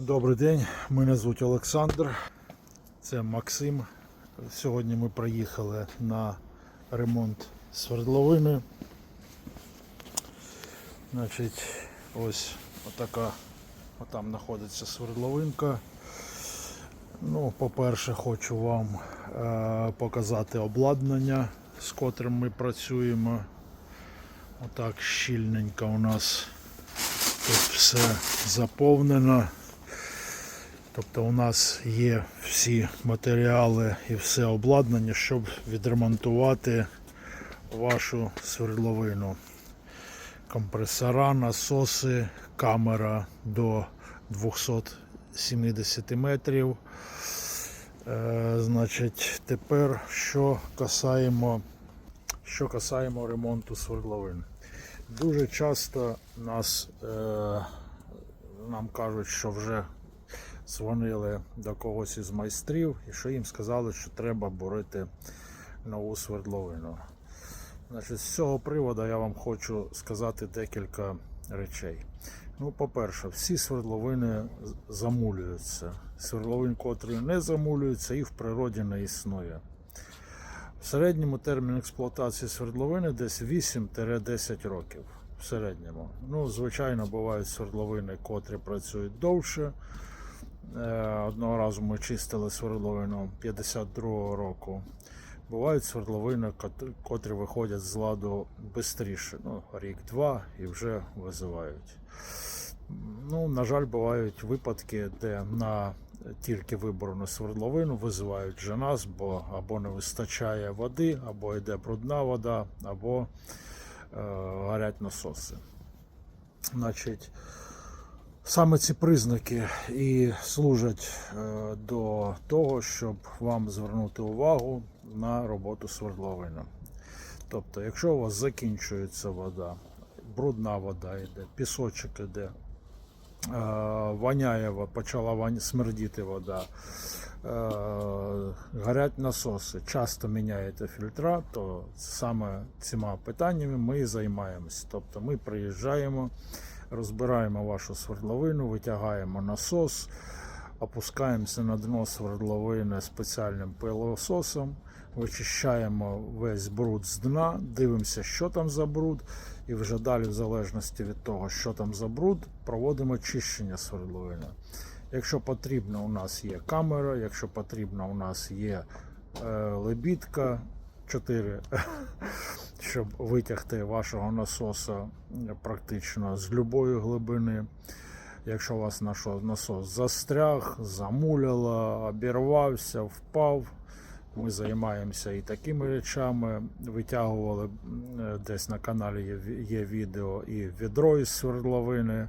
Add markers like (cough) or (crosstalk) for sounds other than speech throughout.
Добрий день, мене звуть Олександр. Це Максим. Сьогодні ми приїхали на ремонт свердловини. Значить, ось отака, отам знаходиться свердловинка. Ну, по-перше, хочу вам е, показати обладнання, з котрим ми працюємо. Отак щільненько у нас тут все заповнено. Тобто у нас є всі матеріали і все обладнання, щоб відремонтувати вашу свердловину. Компресора, насоси, камера до 270 метрів. Е, значить, тепер що касаємо, що касаємо ремонту свердловин. Дуже часто нас, е, нам кажуть, що вже дзвонили до когось із майстрів і що їм сказали, що треба борити нову свердловину. Значить, з цього приводу я вам хочу сказати декілька речей. Ну, по-перше, всі свердловини замулюються. Свердловин, котрі не замулюються, і в природі не існує. В середньому термін експлуатації свердловини десь 8-10 років. В середньому. Ну, звичайно, бувають свердловини, котрі працюють довше. Е, Одного разу ми чистили свердловину 52-го року. Бувають свердловини, котрі виходять з ладу швидше, ну, рік-два і вже визивають. Ну, на жаль, бувають випадки, де на тільки вибрану свердловину визивають вже нас, бо або не вистачає води, або йде брудна вода, або е, горять насоси. Значить, Саме ці признаки і служать е, до того, щоб вам звернути увагу на роботу свердловини. Тобто, якщо у вас закінчується вода, брудна вода йде, пісочок йде, е, воняє, почала смердіти вода, е, горять насоси, часто міняєте фільтра, то саме цими питаннями ми і займаємося. Тобто ми приїжджаємо, розбираємо вашу свердловину, витягаємо насос, опускаємося на дно свердловини спеціальним пилососом, вичищаємо весь бруд з дна, дивимося, що там за бруд, і вже далі, в залежності від того, що там за бруд, проводимо чищення свердловини. Якщо потрібно, у нас є камера, якщо потрібно, у нас є е, лебідка 4, (laughs) щоб витягти вашого насоса е, практично з любої глибини. Якщо у вас насос застряг, замуляло, обірвався, впав, ми займаємося і такими речами. Витягували е, десь на каналі є, відео і відро із свердловини,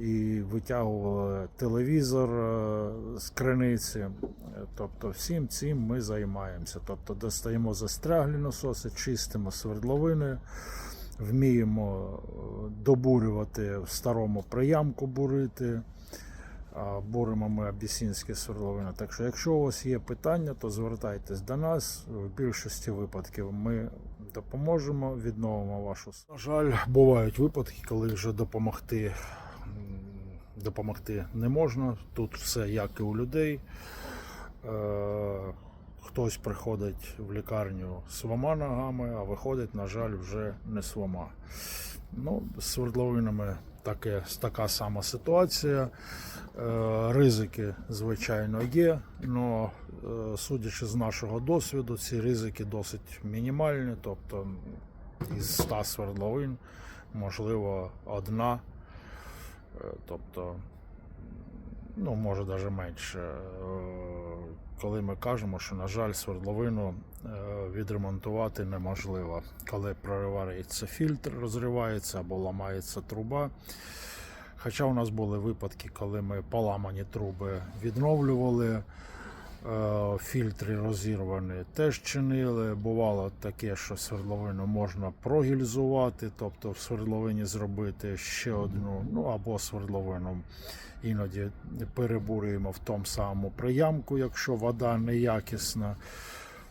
і витягували телевізор е, з криниці. Тобто всім цим ми займаємося. Тобто достаємо застряглі насоси, чистимо свердловини, вміємо е, добурювати в старому приямку бурити. Буримо ми абісінські свердловини. Так що, якщо у вас є питання, то звертайтесь до нас. В більшості випадків ми допоможемо, відновимо вашу. На жаль, бувають випадки, коли вже допомогти, допомогти не можна. Тут все як і у людей. Е, Хтось приходить в лікарню з двома ногами, а виходить, на жаль, вже не з двома. Ну, з свердловинами таке, така сама ситуація. Е, Ризики, звичайно, є, але судячи з нашого досвіду, ці ризики досить мінімальні. Тобто із 100 свердловин, можливо, одна. Тобто, ну, може навіть менше. Е, Коли ми кажемо, що, на жаль, свердловину е, відремонтувати неможливо. Коли проривається фільтр, розривається або ламається труба. Хоча у нас були випадки, коли ми поламані труби відновлювали, фільтри розірвані теж чинили. Бувало таке, що свердловину можна прогільзувати, тобто в свердловині зробити ще одну, ну або свердловину іноді перебурюємо в тому самому приямку, якщо вода неякісна.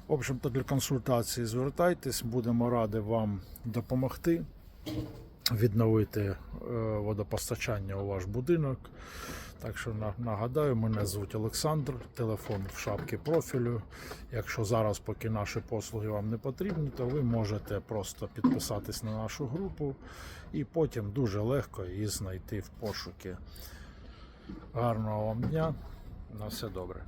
В общем-то, для консультації звертайтесь, будемо раді вам допомогти відновити е, водопостачання у ваш будинок. Так що нагадаю, мене звуть Олександр, телефон в шапці профілю. Якщо зараз, поки наші послуги вам не потрібні, то ви можете просто підписатись на нашу групу і потім дуже легко її знайти в пошуки. Гарного вам дня, на все добре.